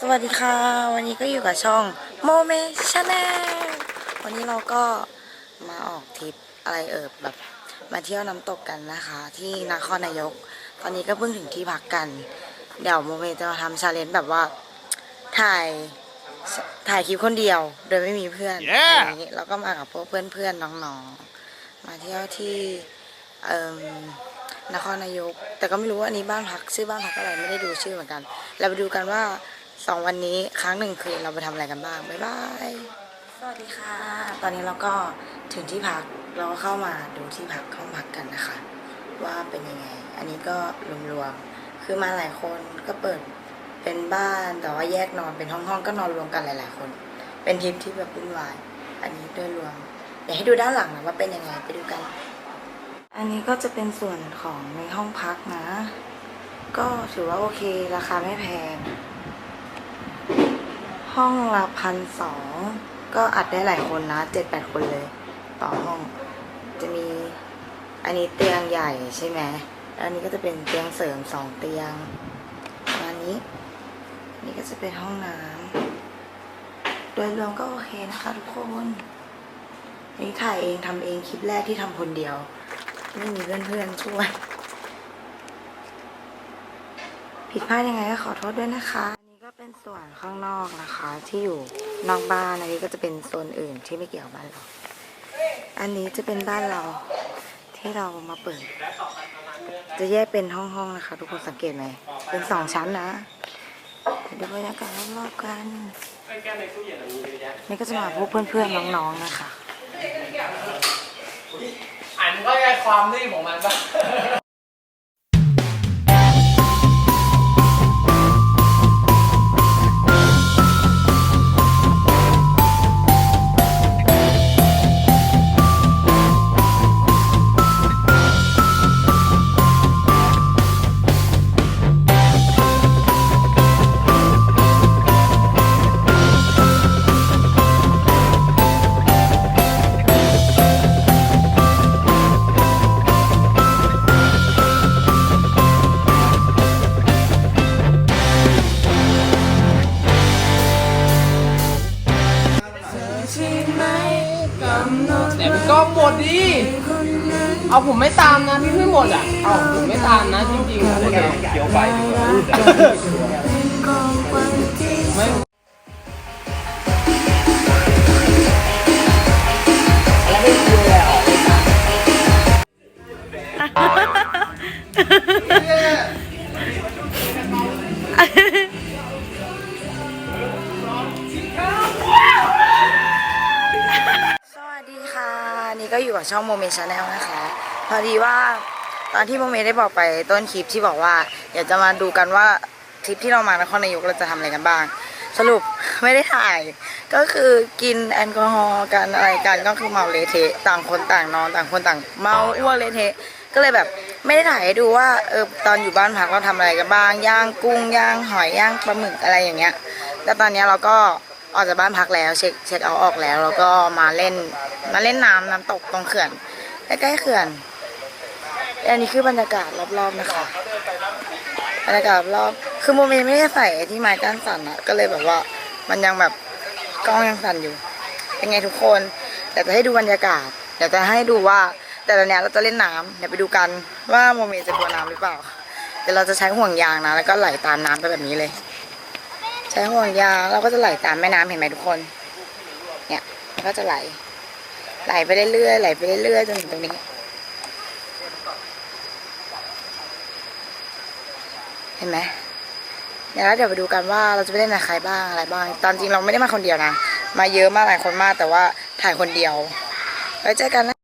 สวัสดีค่ะ วันนี้ก็อยู่กับช่องโมเมชาแนลวันนี้เราก็มาออกทริปอะไรเอ่ยแบบ มาเที่ยวน้ำตกกันนะคะ ที่นครนายก ตอนนี้ก็เพิ่งถึงที่พักกัน เดี๋ยวโมเมจะมาทำชาเลนจ์แบบว่าถ่ายถ่ายคลิปคนเดียว โดยไม่มีเพื่อน Yeah อันนี้เราก็มากับพวกเพื่อนๆน้องๆ มาเที่ยวที่เอ่มนครนายก แต่ก็ไม่รู้ว่าอันนี้บ้านพักชื่อบ้านพักอะไรไม่ได้ดูชื่อเหมือนกัน เราไปดูกันว่า สองวันนี้ครั้งหนึ่งคืนเราไปทำอะไรกันบ้าง บ๊ายบาย สวัสดีค่ะ ตอนนี้เราก็ถึงที่พัก เราก็เข้ามาดูที่พักห้องพักกันนะคะ ว่าเป็นยังไง อันนี้ก็รวมๆ คือมาหลายคนก็เปิดเป็นบ้านแต่ว่าแยกนอนเป็นห้องๆ ก็นอนรวมกันหลาย ๆ คน เป็นทริปที่แบบวุ่นวาย อันนี้โดยรวม เดี๋ยวให้ดูด้านหลังนะว่าเป็นยังไงไปดูกัน อันนี้ก็จะเป็นส่วนของในห้องพักนะ ก็ถือว่าโอเค ราคาไม่แพง ห้องละพันสองก็อัดได้หลายคนนะเจ็ดแปดคนเลย ต่อห้อง จะมีอันนี้เตียงใหญ่ใช่ไหมแล้วอันนี้ก็จะเป็นเตียงเสริมสองเตียงประมาณนี้นนี้ก็จะเป็นห้องน้ำโดยรวมก็โอเคนะคะทุกคนอันนี้ถ่ายเองทำเองคลิปแรกที่ทำคนเดียว ไม่มีเพื่อนๆช่วย ผิดพลาดยังไงก็ขอโทษด้วยนะคะ เป็นส่วนข้างนอกนะคะ ที่อยู่นอกบ้านอันนี้ก็จะเป็นโซนอื่นที่ไม่เกี่ยวกับบ้านเรา อันนี้จะเป็นบ้านเราที่เรามาเปิด จะแยกเป็นห้องๆนะคะ ทุกคนสังเกตไหมเป็นสองชั้นนะเดี๋ยวดูบรรยากาศรอบๆกันนี่ก็จะมาพบเพื่อนๆน้องๆนะคะอ่านเข้าใจความนิ่ของมันปะ เอาผมไม่ตามนะพี่ไม่หมดอะ เอาผมไม่ตามนะจริงๆอะเขียวไปไม่สวัสดีค่ะนี่ก็อยู่กับช่องโมเมชาแนลนะคะ พอดีว่าตอนที่โมเมได้บอกไปต้นคลิปที่บอกว่าเดี๋ยวจะมาดูกันว่าทริปที่เรามานครนายกเราจะทำอะไรกันบ้าง สรุปไม่ได้ถ่าย ก็คือกินแอลกอฮอล์กันอะไรกันก็คือเมาเลเทะต่างคนต่างนอนต่างคนต่างเมาอ้วนเลเทะก็เลยแบบไม่ได้ถ่ายให้ดูว่าเออตอนอยู่บ้านพักเราทำอะไรกันบ้างย่างกุ้งย่างหอยย่างปลาหมึกอะไรอย่างเงี้ยแต่ตอนนี้เราก็ออกจากบ้านพักแล้วเช็คเช็คเอาออกแล้วแล้วก็มาเล่นมาเล่นน้ำน้ำตกตรงเขื่อนใกล้ๆเขื่อน อันนี้คือบรรยากาศรอบๆนะคะ บรรยากาศรอบคือโมเมไม่ได้ใส่ที่ไม้กั้นสั่นอะก็เลยแบบว่ามันยังแบบกล้องยังสั่นอยู่ เป็นไงทุกคนเดี๋ยวจะให้ดูบรรยากาศเดี๋ยวจะให้ดูว่าแต่ตอนเนี้ยเราจะเล่นน้ำเดี๋ยวไปดูกันว่าโมเมจะกลัวน้ำหรือเปล่า เดี๋ยวเราจะใช้ห่วงยางนะ แล้วก็ไหลตามน้ำไปแบบนี้เลย ใช้ห่วงยางเราก็จะไหลตามแม่น้ำเห็นไหมทุกคน เนี่ยก็จะไหล ไหลไปเรื่อยๆไหลไปเรื่อยๆจนถึงตรงนี้ เห็นไหมเดี๋ยวแล้วเดี๋ยวไปดูกันว่าเราจะไปเล่นกับใครบ้างอะไรบ้าง ตอนจริงเราไม่ได้มาคนเดียวนะ มาเยอะมากหลายคนมากแต่ว่าถ่ายคนเดียวไว้เจอกันนะ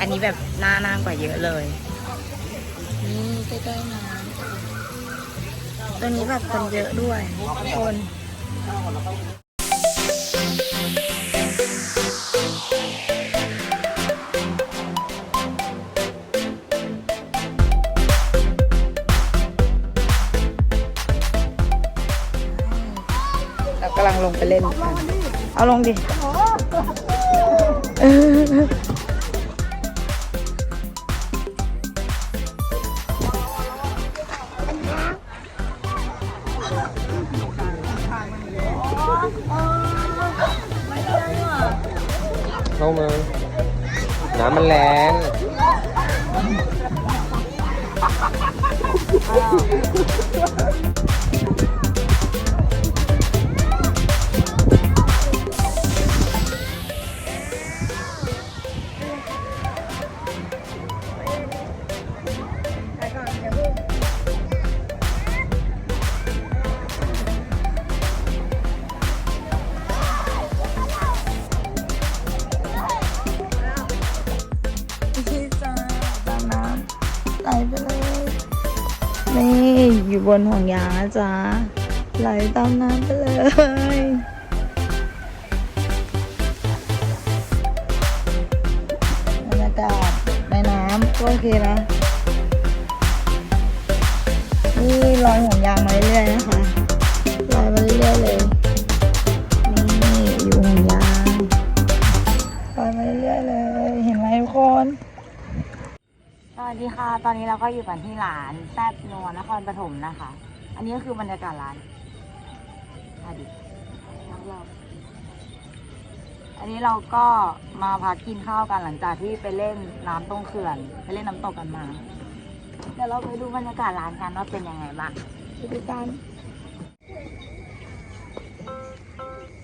อันนี้แบบน่านั่งกว่าเยอะเลย นี่ใกล้ๆน้ำตัวนี้แบบคนเยอะด้วยคนเรากำลังลงไปเล่นกัน เอาลงดิ เข้ามา น้ำมันแรง อยู่บนห่วงยางนะจ๊ะไหลตามน้ำไปเลยบรรยากาศในน้ำก็โอเคนะนี่ลอยห่วงยางมาเรื่อยๆนะคะลอยมาเรื่อยๆเลย ดีค่ะ ตอนนี้เราก็อยู่กันที่ร้านแซ่บนัวนครปฐมนะคะ อันนี้ก็คือบรรยากาศร้านอดีรอบๆอันนี้เราก็มาพักกินข้าวกันหลังจากที่ไปเล่นน้ำตรงเขื่อน ไปเล่นน้ำตกกันมา เดี๋ยวเราไปดูบรรยากาศร้านกันว่าเป็นยังไงบ้างไปดูกัน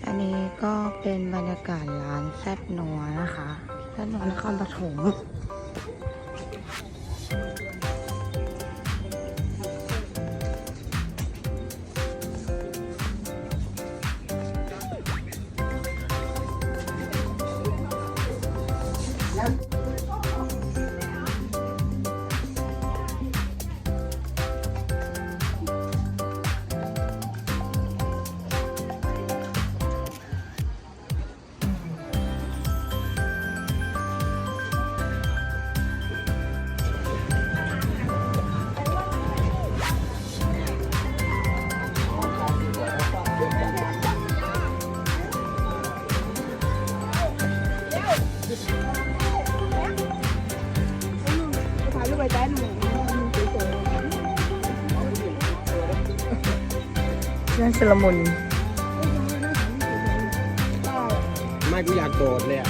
อันนี้ก็เป็นบรรยากาศร้านแซ่บนัวนะคะแซ่บนัวนครปฐม เรื่องชุลมุนไม่กูอยากโดดเลยอะ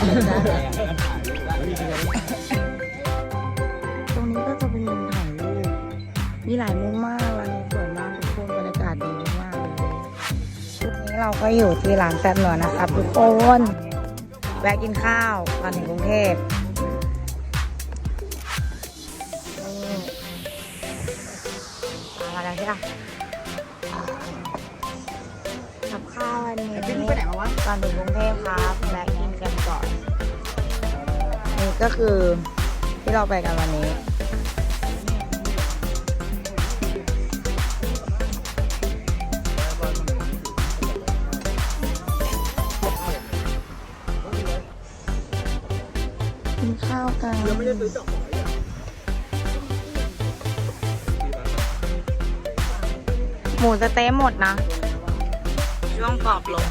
ตรงนี้ก็จะเป็นมุมถ่ายรูปมีหลายมุมมากร้านนี้สวยมากทุกคนบรรยากาศดีมากเลยชุดนี้เราก็อยู่ที่ร้านแซ่บหนัวนะครับทุกคนแวะกินข้าวตอนถึงกรุงเทพนี่มาแล้วใช่ปะกั หนึ่งกรุงเทพครับแวะกินกันก่อน นี่ก็คือที่เราไปกันวันนี้กินข้าวกันหมูสะเต๊ะหมดนะ ช่วงปอบลง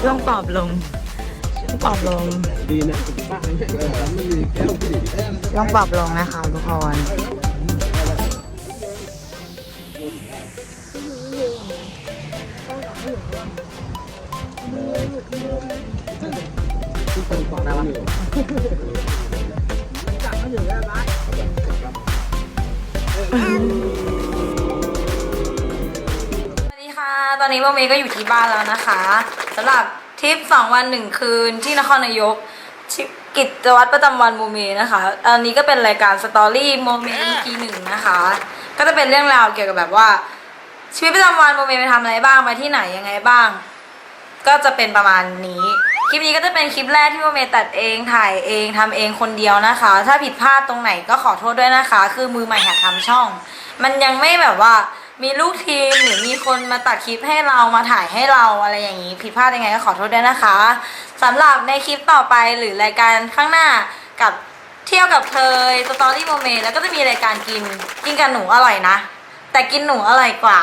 ช่วงปอบลงช่วงปอบลงดีนะช่วงปอบลงนะคะทุกคนที่คนก่ ตอนนี้โมเมก็อยู่ที่บ้านแล้วนะคะสำหรับทริปสองวันหนึ่งคืนที่นครนายกกิจวัตรประจำวันโมเมนะคะอันนี้ก็เป็นรายการสตอรี่โมเม EP หนึ่งนะคะ ก็จะเป็นเรื่องราวเกี่ยวกับแบบว่า ชีวิตประจำวันโมเมไปทำอะไรบ้างไปที่ไหนยังไงบ้าง ก็จะเป็นประมาณนี้คลิปนี้ก็จะเป็นคลิปแรกที่โมเมตัดเองถ่ายเองทำเองคนเดียวนะคะ ถ้าผิดพลาดตรงไหนก็ขอโทษด้วยนะคะ คือมือใหม่หัดทำช่อง มันยังไม่แบบว่า มีลูกทีมหรือมีคนมาตัดคลิปให้เรามาถ่ายให้เราอะไรอย่างนี้ผิดพลาดยังไงก็ขอโทษด้วยนะคะสำหรับในคลิปต่อไปหรือรายการข้างหน้ากับเที่ยวกับเธอสตอรี่โมเมแล้วก็จะมีรายการกินกินกับหนูอร่อยนะ แต่กินหนูอร่อยกว่า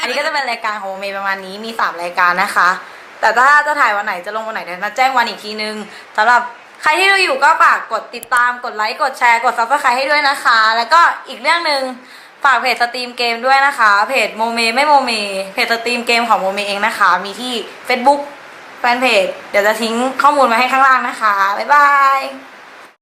อันนี้ก็จะเป็นรายการของโมเมประมาณนี้มีสามรายการนะคะ แต่ถ้าจะถ่ายวันไหนจะลงวันไหนเดี๋ยวมาแจ้งวันอีกทีนึงสำหรับใครที่ดูอยู่ก็ฝากกดติดตามกดไลค์กดแชร์กดซับสไครต์ให้ด้วยนะคะ แล้วก็อีกเรื่องหนึ่ง ฝากเพจสตรีมเกมด้วยนะคะ เพจโมเมไม่โมเม เพจสตรีมเกมของโมเมเองนะคะ มีที่ Facebook แฟนเพจ เดี๋ยวจะทิ้งข้อมูลมาให้ข้างล่างนะคะ บ๊ายบาย